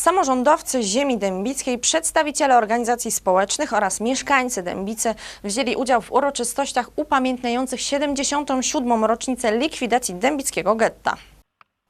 Samorządowcy ziemi dębickiej, przedstawiciele organizacji społecznych oraz mieszkańcy Dębicy wzięli udział w uroczystościach upamiętniających 77. rocznicę likwidacji dębickiego getta.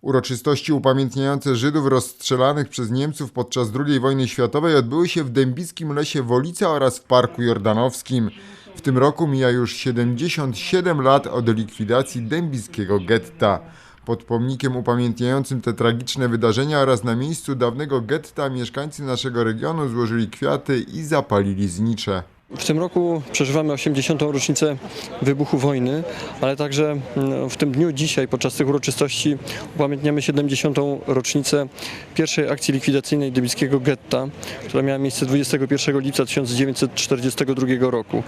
Uroczystości upamiętniające Żydów rozstrzelanych przez Niemców podczas II wojny światowej odbyły się w dębickim lesie Wolica oraz w Parku Jordanowskim. W tym roku mija już 77 lat od likwidacji dębickiego getta. Pod pomnikiem upamiętniającym te tragiczne wydarzenia oraz na miejscu dawnego getta mieszkańcy naszego regionu złożyli kwiaty i zapalili znicze. W tym roku przeżywamy 80. rocznicę wybuchu wojny, ale także mm, w tym dniu dzisiaj podczas tych uroczystości upamiętniamy 70. rocznicę pierwszej akcji likwidacyjnej dybickiego getta, która miała miejsce 21 lipca 1942 roku.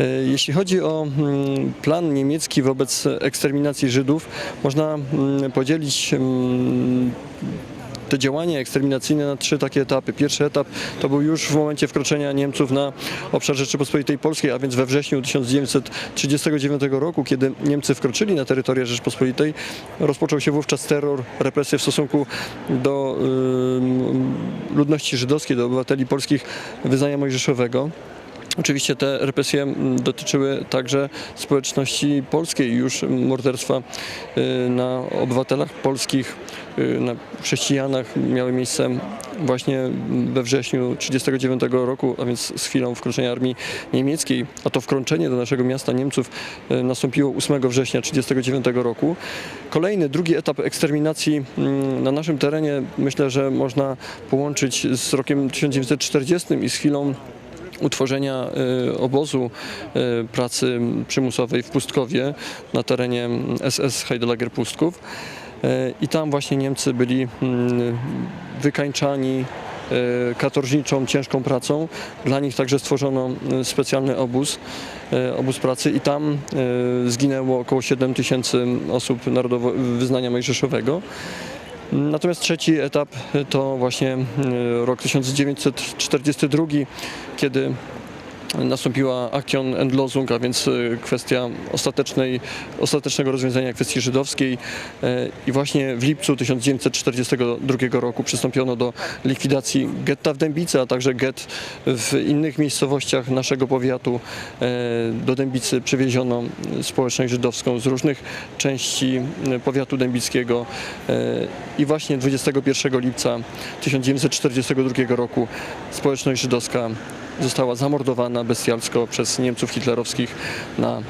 E, Jeśli chodzi o mm, plan niemiecki wobec eksterminacji Żydów, można mm, podzielić te działania eksterminacyjne na trzy takie etapy. Pierwszy etap to był już w momencie wkroczenia Niemców na obszar Rzeczypospolitej Polskiej, a więc we wrześniu 1939 roku, kiedy Niemcy wkroczyli na terytorium Rzeczypospolitej, rozpoczął się wówczas terror, represje w stosunku do ludności żydowskiej, do obywateli polskich wyznania mojżeszowego. Oczywiście te represje mm, dotyczyły także społeczności polskiej, już morderstwa y, na obywatelach polskich, y, na chrześcijanach miały miejsce właśnie we wrześniu 1939 roku, a więc z chwilą wkroczenia armii niemieckiej, a to wkroczenie do naszego miasta Niemców y, nastąpiło 8 września 1939 roku. Kolejny, drugi etap eksterminacji mm, na naszym terenie myślę, że można połączyć z rokiem 1940 i z chwilą utworzenia y, obozu y, pracy przymusowej w Pustkowie na terenie SS Heidelager Pustków. Y, I tam właśnie Niemcy byli mm, wykańczani katorżniczą, ciężką pracą. Dla nich także stworzono specjalny obóz, obóz pracy i tam zginęło około 7 tysięcy osób narodowo wyznania mojżeszowego. Natomiast trzeci etap to właśnie y, rok 1942, kiedy nastąpiła Aktion Endlosung, a więc y, kwestia ostatecznej, ostatecznego rozwiązania kwestii żydowskiej y, i właśnie w lipcu 1942 roku przystąpiono do likwidacji getta w Dębicy, a także gett w innych miejscowościach naszego powiatu. Y, Do Dębicy przywieziono społeczność żydowską z różnych części powiatu dębickiego i właśnie 21 lipca 1942 roku społeczność żydowska została zamordowana bestialsko przez Niemców hitlerowskich na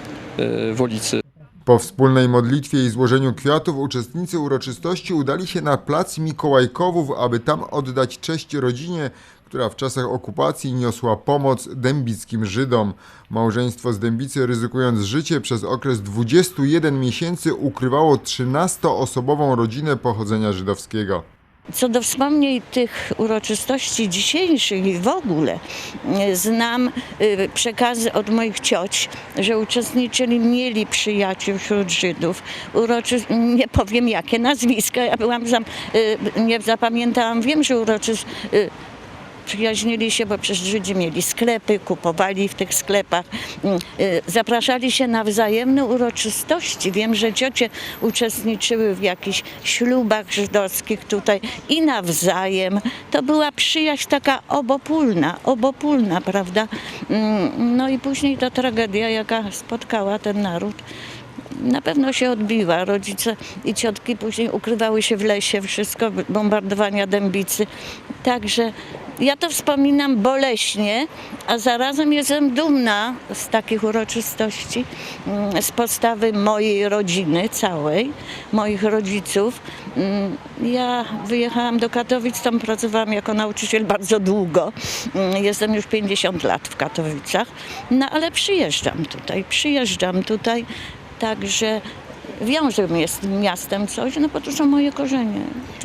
y, Wolicy. Po wspólnej modlitwie i złożeniu kwiatów uczestnicy uroczystości udali się na plac Mikołajkowów, aby tam oddać cześć rodzinie, która w czasach okupacji niosła pomoc dębickim Żydom. Małżeństwo z Dębicy, ryzykując życie przez okres 21 miesięcy, ukrywało 13-osobową rodzinę pochodzenia żydowskiego. Co do wspomnień tych uroczystości dzisiejszych i w ogóle, y, znam y, przekazy od moich cioć, że uczestniczyli, mieli przyjaciół wśród Żydów. Uroczy... Nie powiem jakie nazwiska, ja byłam, zam... y, nie zapamiętałam, wiem, że uroczys... Przyjaźnili się, bo przecież Żydzi mieli sklepy, kupowali w tych sklepach, mm, y, zapraszali się na wzajemne uroczystości. Wiem, że ciocie uczestniczyły w jakichś ślubach żydowskich tutaj i nawzajem. To była przyjaźń taka obopólna, obopólna, prawda? Mm, No i później ta tragedia, jaka spotkała ten naród na pewno się odbiła. Rodzice i ciotki później ukrywały się w lesie, wszystko, bombardowania dębicy. Także ja to wspominam boleśnie, a zarazem jestem dumna z takich uroczystości, mm, z postawy mojej rodziny całej, moich rodziców. Mm, Ja wyjechałam do Katowic, tam pracowałam jako nauczyciel bardzo długo. Mm, Jestem już 50 lat w Katowicach, no ale przyjeżdżam tutaj, przyjeżdżam tutaj. Także wiąże mnie z tym miastem coś, no bo to są moje korzenie.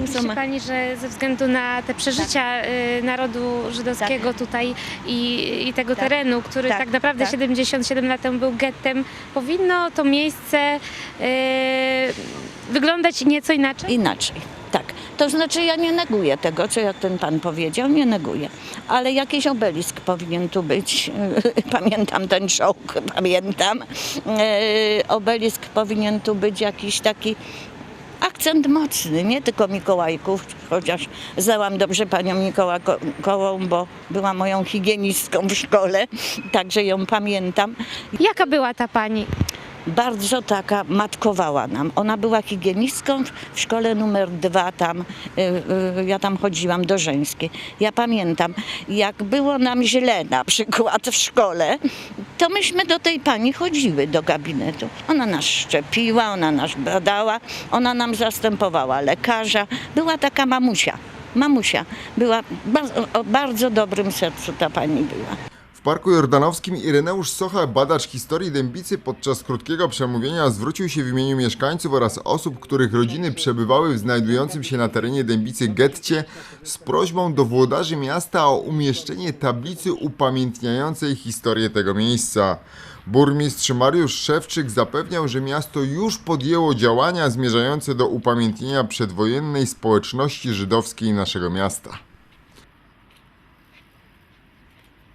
Są Myśli Pani, że ze względu na te przeżycia y, narodu żydowskiego tutaj i, i tego Tak. terenu, który tak, Tak, naprawdę tak. 77 lat temu był gettem, powinno to miejsce y, wyglądać nieco inaczej? Inaczej, tak. To znaczy ja nie neguję tego, co jak ten pan powiedział, nie neguję. Ale jakiś obelisk powinien tu być. Pamiętam ten czołg, pamiętam. E, Obelisk powinien tu być jakiś taki akcent mocny, nie tylko Mikołajków, chociaż znałam dobrze panią Mikołajkową, bo była moją higienistką w szkole, także ją pamiętam. Jaka była ta pani? Bardzo taka matkowała nam. Ona była higienistką w- szkole numer dwa tam, y, y, ja tam chodziłam do żeńskiej. Ja pamiętam, jak było nam źle na przykład w szkole, to myśmy do tej pani chodziły do gabinetu. Ona nas szczepiła, ona nas badała, ona nam zastępowała lekarza. Była taka mamusia. Mamusia. Była o bardzo dobrym sercu ta pani była. Parku Jordanowskim Ireneusz Socha, badacz historii Dębicy, podczas krótkiego przemówienia zwrócił się w imieniu mieszkańców oraz osób, których rodziny przebywały w znajdującym się na terenie Dębicy getcie z prośbą do włodarzy miasta o umieszczenie tablicy upamiętniającej historię tego miejsca. Burmistrz Mariusz Szewczyk zapewniał, że miasto już podjęło działania zmierzające do upamiętnienia przedwojennej społeczności żydowskiej naszego miasta.